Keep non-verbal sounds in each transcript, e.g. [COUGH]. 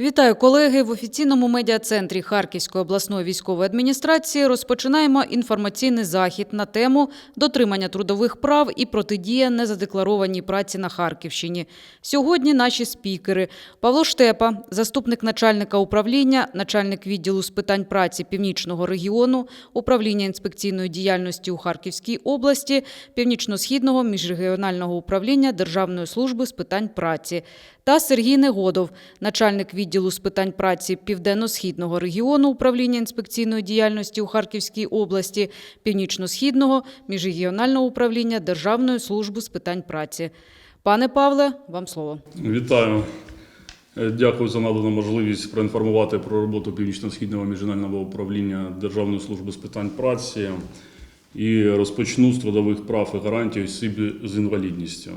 Вітаю колеги в офіційному медіа-центрі Харківської обласної військової адміністрації. Розпочинаємо інформаційний захід на тему дотримання трудових прав і протидія незадекларованій праці на Харківщині. Сьогодні наші спікери Павло Штепа, заступник начальника управління, начальник відділу з питань праці Північного регіону, управління інспекційної діяльності у Харківській області, Північно-східного міжрегіонального управління Державної служби з питань праці та Сергій Негодов, начальник відділу з питань праці Південно-східного регіону управління інспекційної діяльності у Харківській області, Північно-східного міжрегіонального управління Державної служби з питань праці. Пане Павле, вам слово. Вітаю. Е, Дякую за надану можливість проінформувати про роботу Північно-східного міжнародного управління Державної служби з питань праці і розпочну з трудових прав і гарантій осіб з інвалідністю.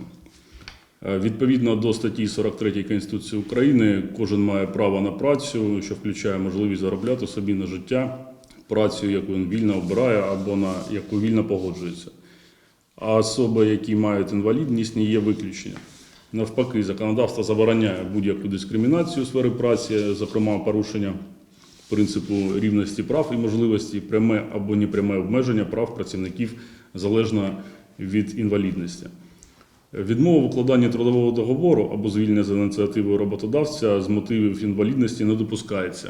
Е, Відповідно до статті 43 Конституції України, кожен має право на працю, що включає можливість заробляти собі на життя, працю, яку він вільно обирає або на яку вільно погоджується. А особи, які мають інвалідність, не є виключенням. Навпаки, законодавство забороняє будь-яку дискримінацію у сфері праці, зокрема порушення принципу рівності прав і можливості, пряме або непряме обмеження прав працівників залежно від інвалідності. Відмова в укладанні трудового договору або звільнення за ініціативою роботодавця з мотивів інвалідності не допускається.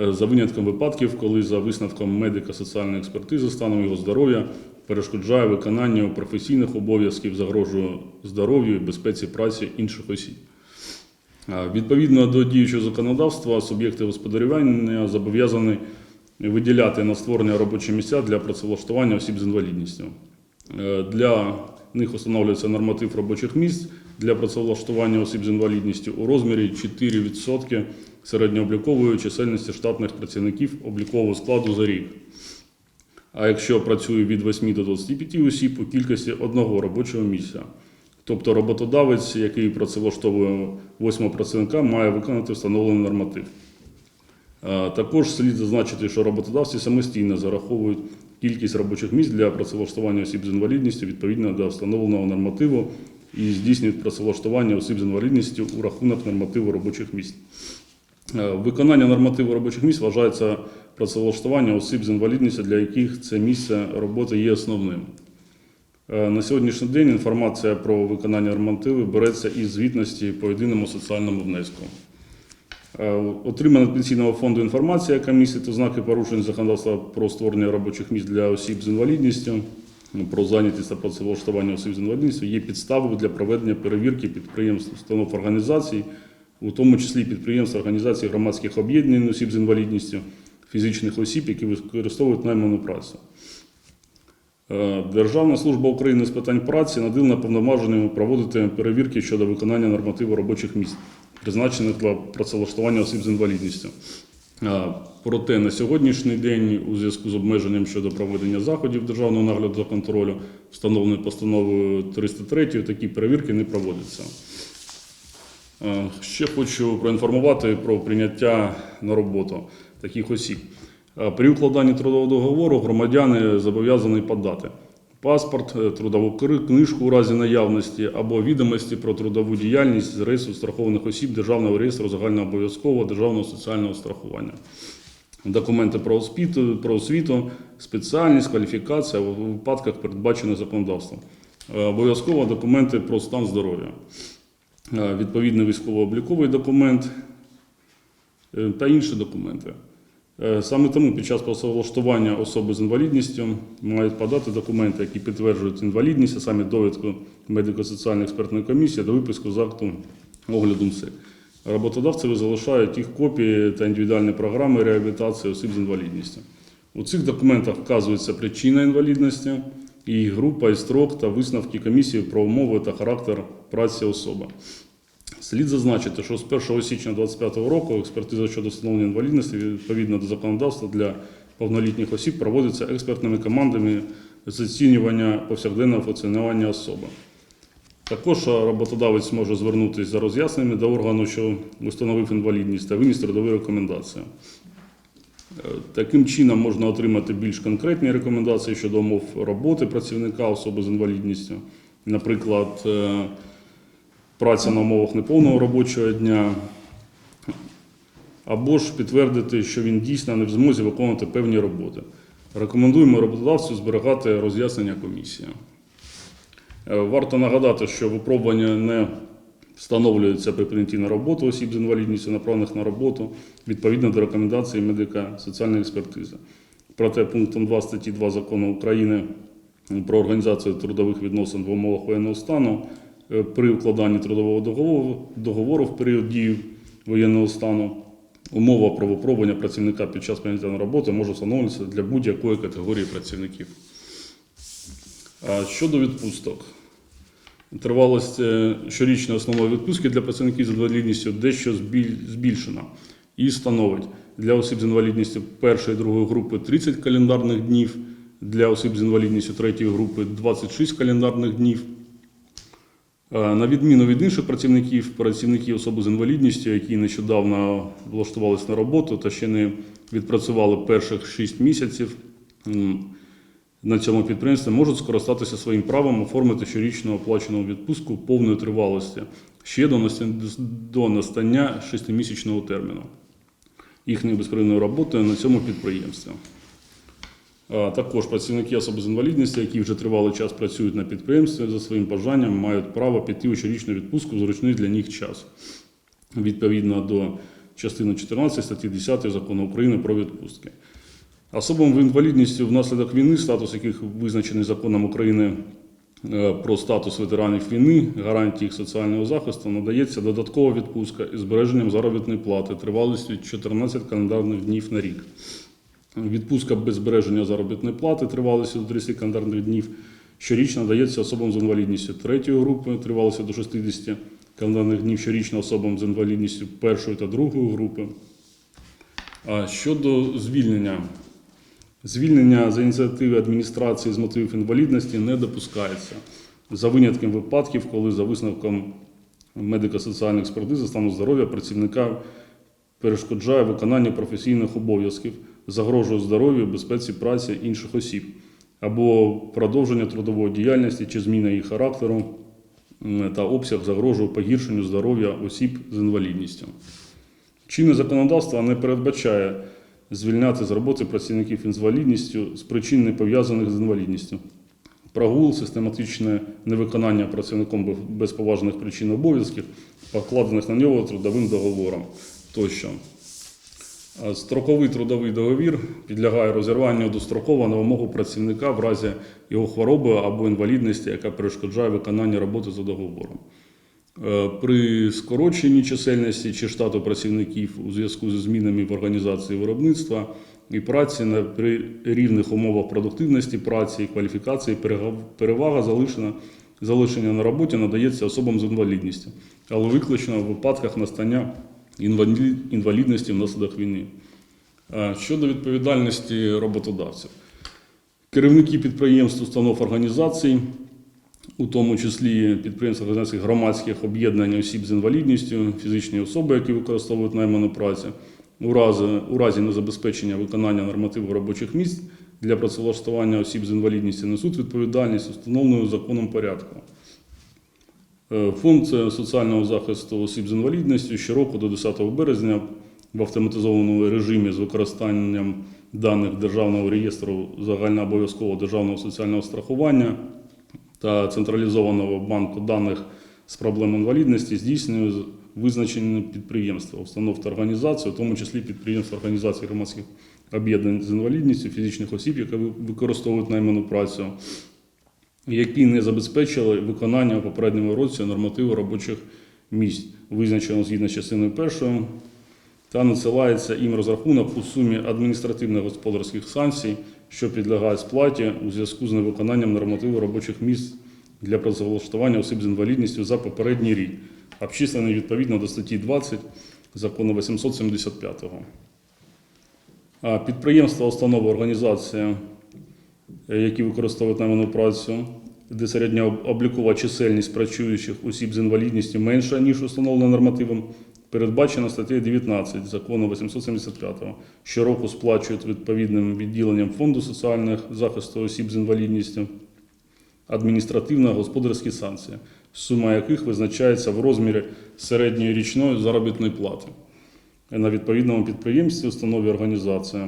Е, За винятком випадків, коли за висновком медико-соціальної експертизи станом його здоров'я перешкоджає виконанню професійних обов'язків, загрожує здоров'ю і безпеці праці інших осіб. Е, Відповідно до діючого законодавства, суб'єкти господарювання зобов'язані виділяти на створення робочі місця для працевлаштування осіб з інвалідністю. Е, Для них встановлюється норматив робочих місць для працевлаштування осіб з інвалідністю у розмірі 4% середньооблікової чисельності штатних працівників облікового складу за рік. А якщо працює від 8 до 25 осіб у кількості одного робочого місця. Тобто роботодавець, який працевлаштовує восьмого працівника, має виконати встановлений норматив. Також слід зазначити, що роботодавці самостійно зараховують кількість робочих місць для працевлаштування осіб з інвалідністю відповідно до встановленого нормативу і здійснюють працевлаштування осіб з інвалідністю у рахунок нормативу робочих місць. Е, Виконання нормативу робочих місць вважається працевлаштування осіб з інвалідністю, для яких це місце роботи є основним. Е, На сьогоднішній день інформація про виконання нормативу береться із звітності по єдиному соціальному внеску. Е, Отримана Пенсійного фонду інформація, яка містить ознаки порушень законодавства про створення робочих місць для осіб з інвалідністю, ну, про зайнятість та працевлаштування осіб з інвалідністю, є підставою для проведення перевірки підприємств, установ організацій, у тому числі підприємств, організацій громадських об'єднань осіб з інвалідністю, фізичних осіб, які використовують найману працю. Е, Державна служба України з питань праці наділена повноваженнями проводити перевірки щодо виконання нормативу робочих місць, призначених для працевлаштування осіб з інвалідністю. Проте на сьогоднішній день, у зв'язку з обмеженням щодо проведення заходів державного нагляду та контролю, встановленою постановою 303, такі перевірки не проводяться. Ще хочу проінформувати про прийняття на роботу таких осіб. При укладанні трудового договору громадяни зобов'язані подати паспорт, е, трудову книжку у разі наявності або відомості про трудову діяльність з реєстру страхованих осіб Державного реєстру загальнообов'язкового державного соціального страхування. Документи про освіту, про освіту, спеціальність, кваліфікація у випадках, передбачених законодавством. Е, Обов'язково документи про стан здоров'я. Е, Відповідний військово-обліковий документ та інші документи. Е, Саме тому під час працевлаштування особи з інвалідністю мають подати документи, які підтверджують інвалідність, а саме довідку медико-соціальної експертної комісії та виписку з акту огляду МСЕК. Роботодавцеві залишають їх копії та індивідуальні програми реабілітації осіб з інвалідністю. У цих документах вказується причина інвалідності, її група і строк та висновки комісії про умови та характер праці особи. Слід зазначити, що з 1 січня 2025 року експертиза щодо встановлення інвалідності відповідно до законодавства для повнолітніх осіб проводиться експертними командами з оцінювання повсякденного функціонування особи. Також роботодавець може звернутися за роз'ясненнями до органу, що встановив інвалідність, та виніс трудові рекомендації. Е, Таким чином можна отримати більш конкретні рекомендації щодо умов роботи працівника особи з інвалідністю, наприклад, е, праця на умовах неповного робочого дня, або ж підтвердити, що він дійсно не в змозі виконувати певні роботи. Рекомендуємо роботодавцю зберігати роз'яснення комісії. Е, Варто нагадати, що випробування не встановлюється при прийнятті на роботу осіб з інвалідністю, направлених на роботу відповідно до рекомендацій медика соціальної експертизи. Проте пунктом 2 статті 2 закону України про організацію трудових відносин в умовах воєнного стану при укладанні трудового договору, договору в період дії воєнного стану умова про випробування працівника під час прийняття на роботу може встановлюватися для будь-якої категорії працівників. Щодо відпусток. Тривалість е, щорічної основної відпустки для працівників з інвалідністю дещо збільшена і становить для осіб з інвалідністю першої і другої групи 30 календарних днів, для осіб з інвалідністю третьої групи 26 календарних днів. Е, На відміну від інших працівників, працівники особи з інвалідністю, які нещодавно влаштувалися на роботу та ще не відпрацювали перших 6 місяців на цьому підприємстві, можуть скористатися своїм правом оформити щорічну оплачену відпустку повної тривалості ще до настання 6-місячного терміну їхньої безперервної роботи на цьому підприємстві. Також працівники особи з інвалідністю, які вже тривалий час працюють на підприємстві, за своїм бажанням мають право піти у щорічну відпустку в зручний для них час, відповідно до частини 14 статті 10 закону України про відпустки. Особам з інвалідністю внаслідок війни, статус яких визначений законом України е, про статус ветеранів війни, гарантії їх соціального захисту, надається додаткова відпустка із збереженням заробітної плати тривалістю 14 календарних днів на рік. Відпустка без збереження заробітної плати тривалістю до 30 календарних днів. Щорічно дається особам з інвалідністю третьої групи, тривалістю до 60 календарних днів. Щорічно особам з інвалідністю першої та другої групи. А щодо звільнення, звільнення за ініціативи адміністрації з мотивів інвалідності не допускається. За винятком випадків, коли за висновком медико-соціальної експертизи стану здоров'я працівника перешкоджає виконанню професійних обов'язків, загрожує здоров'ю, безпеці праці інших осіб, або продовження трудової діяльності чи зміна її характеру та обсяг загрожує погіршенню здоров'я осіб з інвалідністю. Чинне законодавство не передбачає звільняти з роботи працівників інвалідністю з причин, не пов'язаних з інвалідністю. Прогул, систематичне невиконання працівником без поважних причин обов'язків, покладених на нього трудовим договором тощо. А Строковий трудовий договір підлягає розірванню достроково на вимогу працівника в разі його хвороби або інвалідності, яка перешкоджає виконання роботи за договором. Е, При скороченні чисельності чи штату працівників у зв'язку зі змінами в організації виробництва і праці на при рівних умовах продуктивності праці і кваліфікації перевага залишена, залишення на роботі надається особам з інвалідністю, але виключно в випадках настання інвалідності внаслідок війни. Щодо відповідальності роботодавців. Керівники підприємств, установ організацій, у тому числі підприємств організацій громадських об'єднань осіб з інвалідністю, фізичні особи, які використовують найману працю, у разі, у разі незабезпечення виконання нормативів робочих місць для працевлаштування осіб з інвалідністю несуть відповідальність, установлену законом порядку. Е, Фонд соціального захисту осіб з інвалідністю щороку до 10 березня в автоматизованому режимі з використанням даних Державного реєстру загальнообов'язкового державного соціального страхування та централізованого банку даних з проблем інвалідності здійснює визначені підприємства, установ та організацій, у тому числі підприємства організацій громадських об'єднань з інвалідністю, фізичних осіб, які використовують найману працю, які не забезпечили виконання у попередньому році нормативу робочих місць, визначено згідно з частиною першою, та надсилається їм розрахунок у сумі адміністративних господарських санкцій, що підлягають сплаті у зв'язку з невиконанням нормативу робочих місць для працевлаштування осіб з інвалідністю за попередній рік, обчислений відповідно до статті 20 закону 875. Підприємства, установи, організація, які використовують найману працю, де середня об- облікова чисельність працюючих осіб з інвалідністю менша, ніж установлена нормативом, передбачена статтею 19 закону 875. Щороку сплачують відповідним відділенням Фонду соціального захисту осіб з інвалідністю адміністративно-господарські санкції, сума яких визначається в розмірі середньої річної заробітної плати. на відповідному підприємстві, установі організації.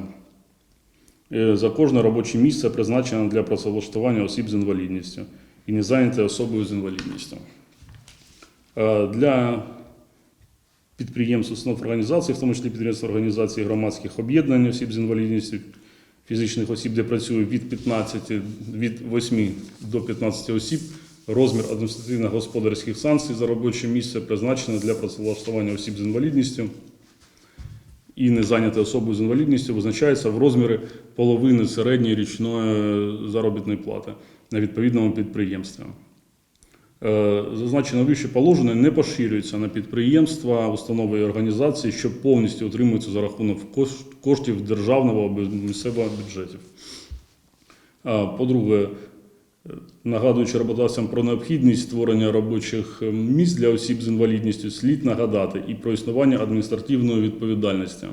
Е, За кожне робоче місце призначене для працевлаштування осіб з інвалідністю і не зайняте особою з інвалідністю. Е, Для підприємств, установ організацій, в тому числі підприємств організації громадських об'єднань осіб з інвалідністю, фізичних осіб, де працює від 15, від 8 до 15 осіб, розмір адміністративно-господарських санкцій за робоче місце призначене для працевлаштування осіб з інвалідністю і не зайняти особою з інвалідністю визначається в розмірі половини середньої річної заробітної плати на відповідному підприємстві. Е, Зазначено вище положення не поширюється на підприємства, установи і організації, що повністю отримуються за рахунок коштів державного або місцевого бюджетів. По-друге, е, нагадуючи роботодавцям про необхідність створення робочих е, місць для осіб з інвалідністю, слід нагадати і про існування адміністративної відповідальності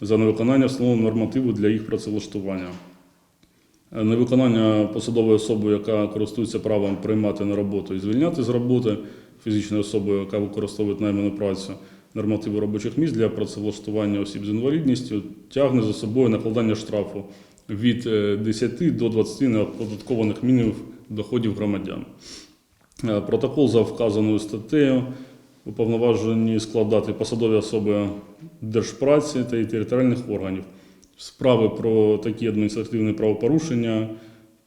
за невиконання встановленого нормативу для їх працевлаштування. Е, Невиконання посадовою особою, яка користується правом приймати на роботу і звільняти з роботи фізичною особою, яка використовує найману працю нормативи робочих місць для працевлаштування осіб з інвалідністю, тягне за собою накладання штрафу від е, 10 до 20 неоподаткованих мінімумів доходів громадян. Е, Протокол за вказаною статтею уповноважені складати посадові особи держпраці та і територіальних органів. Справи про такі адміністративні правопорушення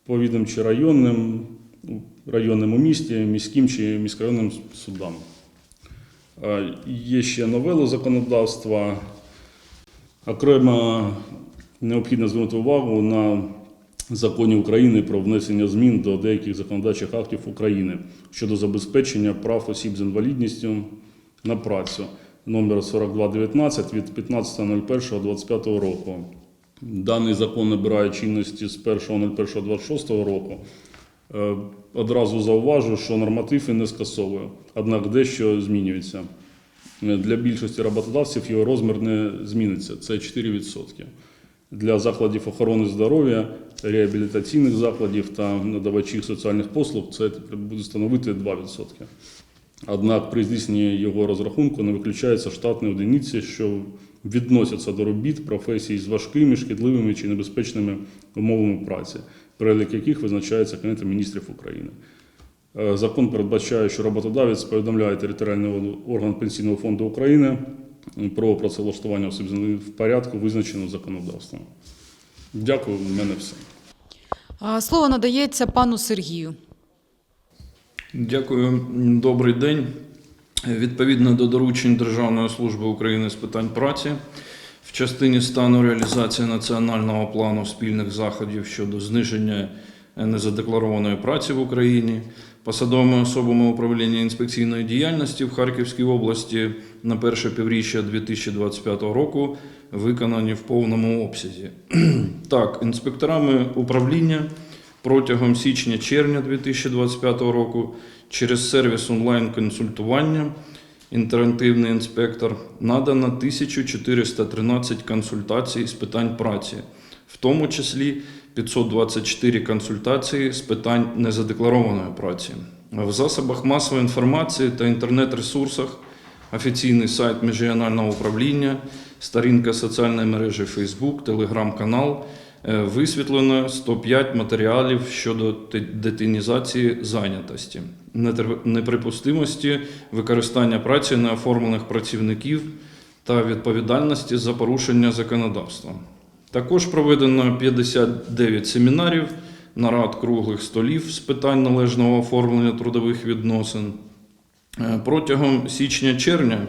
повідом районним, районним у місті, міським чи міськрайонним судам. Е, Є ще новели законодавства. Окремо необхідно звернути увагу на законі України про внесення змін до деяких законодавчих актів України щодо забезпечення прав осіб з інвалідністю на працю номер 4219 від 15.01.25 року. Даний закон набирає чинності з 1.01.26 року. Е, Одразу зауважу, що норматив він не скасовує, однак дещо змінюється. Е, Для більшості роботодавців його розмір не зміниться це 4%. Для закладів охорони здоров'я, реабілітаційних закладів та надавачів соціальних послуг це буде становити 2%. Однак при здійсненні його розрахунку не виключаються штатні одиниці, що відносяться до робіт професій з важкими, шкідливими чи небезпечними умовами праці, перелік яких визначається Кабінетом міністрів України. Е, Закон передбачає, що роботодавець повідомляє територіальний орган Пенсійного фонду України про працевлаштування осіб з інвалідністю в порядку, визначеного законодавством. Дякую, в мене все. Слово надається пану Сергію. Дякую. Добрий день. Відповідно до доручень Державної служби України з питань праці в частині стану реалізації національного плану спільних заходів щодо зниження незадекларованої праці в Україні посадовими особами управління інспекційної діяльності в Харківській області на перше півріччя 2025 року виконані в повному обсязі. [CLEARS THROAT] Так, інспекторами управління протягом січня-червня 2025 року через сервіс онлайн-консультування інтерактивний інспектор надано 1413 консультацій з питань праці, в тому числі 524 консультації з питань незадекларованої праці. В засобах масової інформації та інтернет-ресурсах офіційний сайт міжрегіонального управління, сторінка соціальної мережі Facebook, телеграм-канал Е, Висвітлено 105 матеріалів щодо детінізації зайнятості, неприпустимості використання праці неоформлених працівників та відповідальності за порушення законодавства. Також проведено 59 семінарів, нарад круглих столів з питань належного оформлення трудових відносин. Е, Протягом січня-червня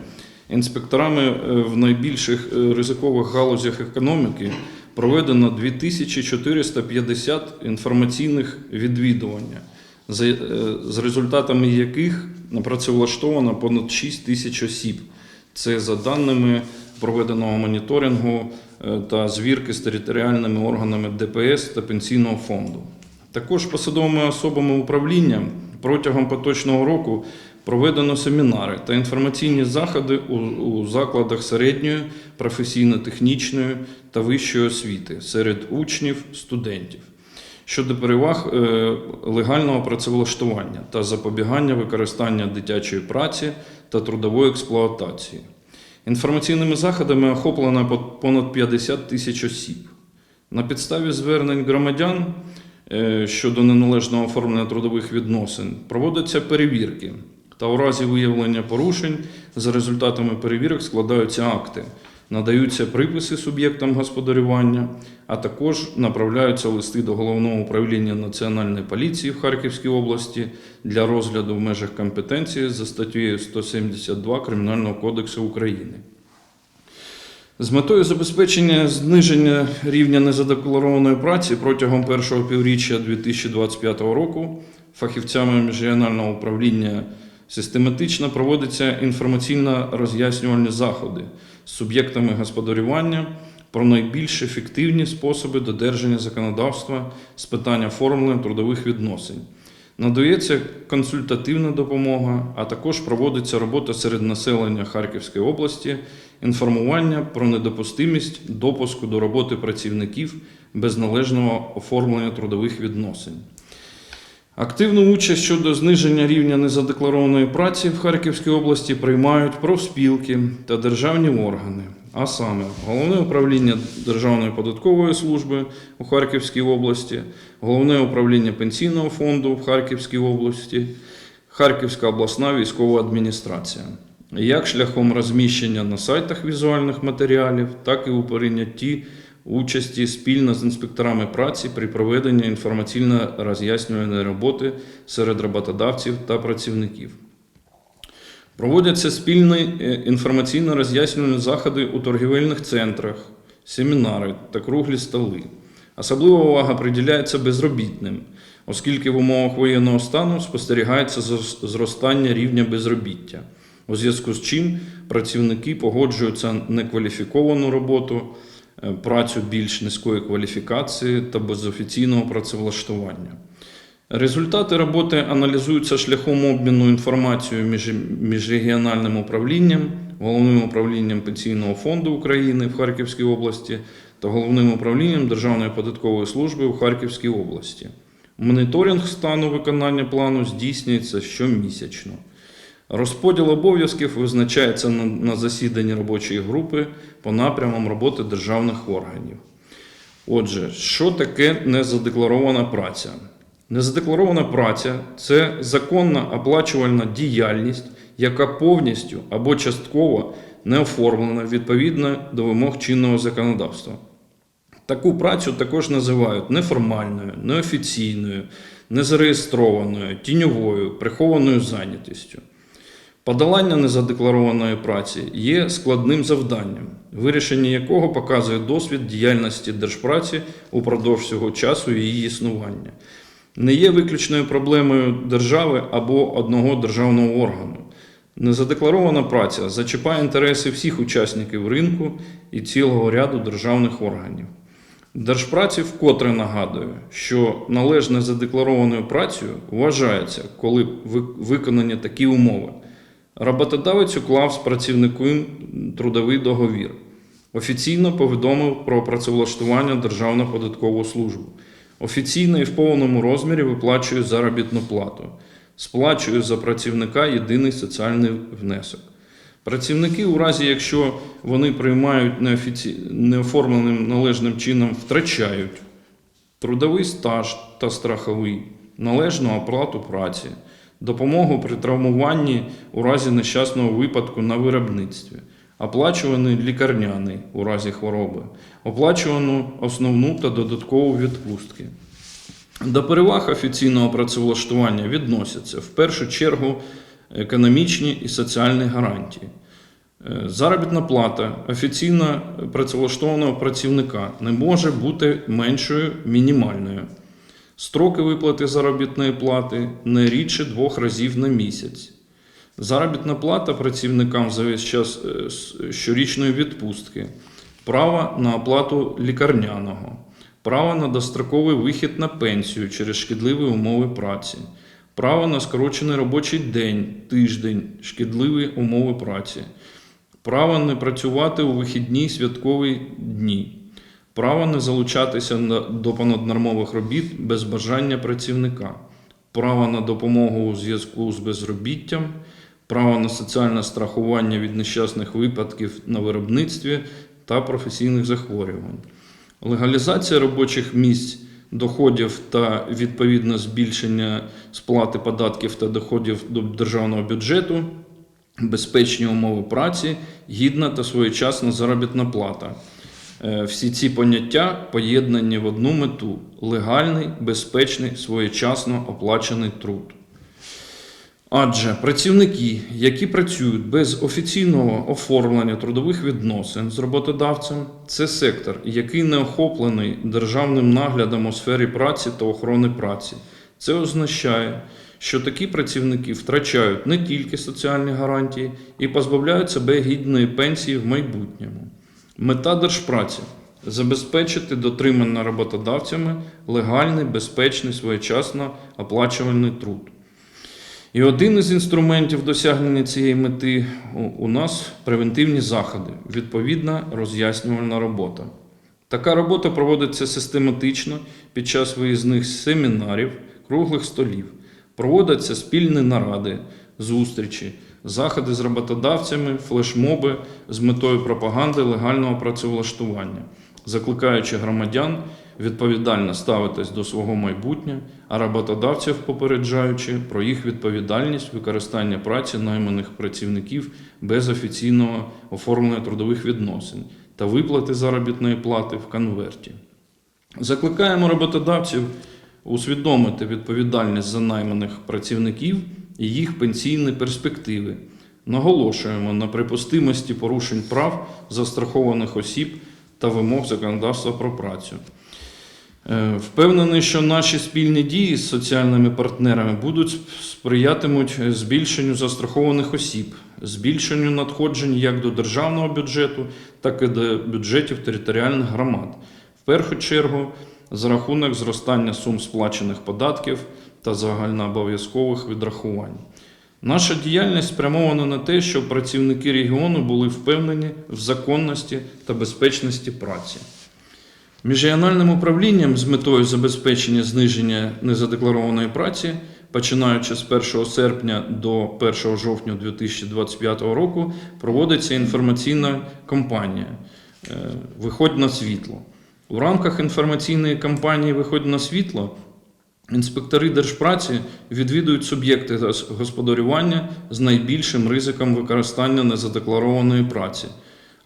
інспекторами е, в найбільших е, ризикових галузях економіки проведено 2450 інформаційних відвідування, з результатами яких працевлаштовано понад 6 тисяч осіб. Це за даними проведеного моніторингу е, та звірки з територіальними органами ДПС та Пенсійного фонду. Також посадовими особами управління протягом поточного року проведено семінари та інформаційні заходи у, закладах середньої, професійно-технічної та вищої освіти серед учнів, студентів щодо переваг е, легального працевлаштування та запобігання використання дитячої праці та трудової експлуатації. Інформаційними заходами охоплено понад 50 тисяч осіб. На підставі звернень громадян е, щодо неналежного оформлення трудових відносин проводяться перевірки. Та у разі виявлення порушень за результатами перевірок складаються акти, надаються приписи суб'єктам господарювання, а також направляються листи до головного управління Національної поліції в Харківській області для розгляду в межах компетенції за статтею 172 Кримінального кодексу України. З метою забезпечення зниження рівня незадекларованої праці протягом першого півріччя 2025 року фахівцями міжрегіонального управління систематично проводяться інформаційно роз'яснювальні заходи суб'єктами господарювання про найбільш ефективні способи додержання законодавства з питань оформлення трудових відносин. Надається консультативна допомога, а також проводиться робота серед населення Харківської області, інформування про недопустимість допуску до роботи працівників без належного оформлення трудових відносин. Активну участь щодо зниження рівня незадекларованої праці в Харківській області приймають профспілки та державні органи, а саме Головне управління Державної податкової служби у Харківській області, Головне управління пенсійного фонду в Харківській області, Харківська обласна військова адміністрація. Як шляхом розміщення на сайтах візуальних матеріалів, так і у прийнятті участі спільно з інспекторами праці при проведенні інформаційно-роз'яснювальної роботи серед роботодавців та працівників. Проводяться спільні е, інформаційно-роз'яснювальні заходи у торгівельних центрах, семінари та круглі столи. Особлива увага приділяється безробітним, оскільки в умовах воєнного стану спостерігається зростання рівня безробіття, у зв'язку з чим працівники погоджуються некваліфіковану роботу, працю більш низької кваліфікації та без офіційного працевлаштування. Результати роботи аналізуються шляхом обміну інформацією між міжрегіональним управлінням, головним управлінням Пенсійного фонду України в Харківській області та головним управлінням Державної податкової служби у Харківській області. Моніторинг стану виконання плану здійснюється щомісячно. Розподіл обов'язків визначається на, засіданні робочої групи по напрямам роботи державних органів. Отже, що таке незадекларована праця? Незадекларована праця це законна оплачувальна діяльність, яка повністю або частково не оформлена відповідно до вимог чинного законодавства. Таку працю також називають неформальною, неофіційною, незареєстрованою, тіньовою, прихованою зайнятістю. Подолання незадекларованої праці є складним завданням, вирішення якого показує досвід діяльності держпраці упродовж всього часу її існування. Не є виключною проблемою держави або одного державного органу. Незадекларована праця зачіпає інтереси всіх учасників ринку і цілого ряду державних органів. Держпраці вкотре нагадує, що належне задекларованою працею вважається, коли виконані такі умови. Роботодавець уклав з працівником трудовий договір, офіційно повідомив про працевлаштування Державну податкову службу, офіційно і в повному розмірі виплачує заробітну плату, сплачує за працівника єдиний соціальний внесок. Працівники, у разі якщо вони приймають неофіці... неоформленим належним чином, втрачають трудовий стаж та страховий, належну оплату праці, допомогу при травмуванні у разі нещасного випадку на виробництві, оплачуваний лікарняний у разі хвороби, оплачувану основну та додаткову відпустки. До переваг офіційного працевлаштування відносяться в першу чергу економічні і соціальні гарантії. Е, Заробітна плата офіційно працевлаштованого працівника не може бути меншою мінімальною. Строки виплати заробітної плати не рідше двох разів на місяць. Заробітна плата працівникам за весь час е, щорічної відпустки, право на оплату лікарняного, право на достроковий вихід на пенсію через шкідливі умови праці, право на скорочений робочий день, тиждень, шкідливі умови праці, право не працювати у вихідні святкові дні, право не залучатися до понаднормових робіт без бажання працівника, право на допомогу у зв'язку з безробіттям, право на соціальне страхування від нещасних випадків на виробництві та професійних захворювань, легалізація робочих місць, доходів та відповідно збільшення сплати податків та доходів до державного бюджету, безпечні умови праці, гідна та своєчасна заробітна плата. Е, Всі ці поняття поєднані в одну мету легальний, безпечний, своєчасно оплачений труд. Адже працівники, які працюють без офіційного оформлення трудових відносин з роботодавцем, це сектор, який не охоплений державним наглядом у сфері праці та охорони праці. Це означає, що такі працівники втрачають не тільки соціальні гарантії і позбавляють себе гідної пенсії в майбутньому. Мета держпраці забезпечити дотримання роботодавцями легальний, безпечний, своєчасно оплачувальний труд. І один із інструментів досягнення цієї мети у- у нас превентивні заходи, відповідна роз'яснювальна робота. Така робота проводиться систематично під час виїзних семінарів, круглих столів, проводяться спільні наради, зустрічі, заходи з роботодавцями, флешмоби з метою пропаганди легального працевлаштування, закликаючи громадян відповідально ставитись до свого майбутнього, а роботодавців попереджаючи про їх відповідальність використання праці найманих працівників без офіційного оформлення трудових відносин та виплати заробітної плати в конверті. Закликаємо роботодавців усвідомити відповідальність за найманих працівників і їх пенсійні перспективи. Наголошуємо на припустимості порушень прав застрахованих осіб та вимог законодавства про працю. Е, Впевнений, що наші спільні дії з соціальними партнерами будуть сприятимуть збільшенню застрахованих осіб, збільшенню надходжень як до державного бюджету, так і до бюджетів територіальних громад. В першу чергу за рахунок зростання сум сплачених податків та загальнообов'язкових відрахувань. Наша діяльність спрямована на те, щоб працівники регіону були впевнені в законності та безпечності праці. Міжрегіональним управлінням з метою забезпечення зниження незадекларованої праці, починаючи з 1 серпня до 1 жовтня 2025 року, проводиться інформаційна кампанія е, Виходь на світло. У рамках інформаційної кампанії Виходь на світло інспектори держпраці відвідують суб'єкти господарювання з найбільшим ризиком використання незадекларованої праці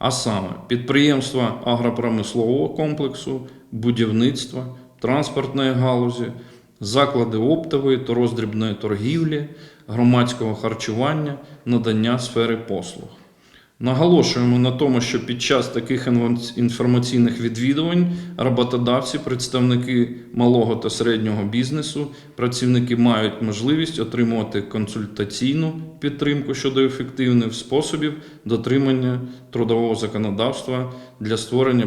а саме підприємства агропромислового комплексу, будівництва, транспортної галузі, заклади оптової та роздрібної торгівлі, громадського харчування, надання сфери послуг. Наголошуємо на тому, що під час таких інформаційних відвідувань роботодавці, представники малого та середнього бізнесу, працівники мають можливість отримувати консультаційну підтримку щодо ефективних способів дотримання трудового законодавства для створення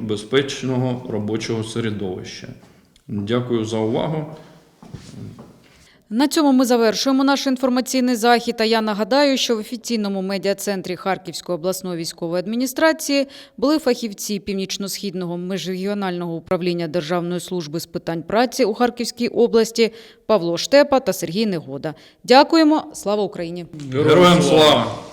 безпечного, робочого середовища. Дякую за увагу. На цьому ми завершуємо наш інформаційний захід. А я нагадаю, що в офіційному медіа-центрі Харківської обласної військової адміністрації були фахівці Північно-східного міжрегіонального управління Державної служби з питань праці у Харківській області Павло Штепа та Сергій Негода. Дякуємо. Слава Україні! Героям слава!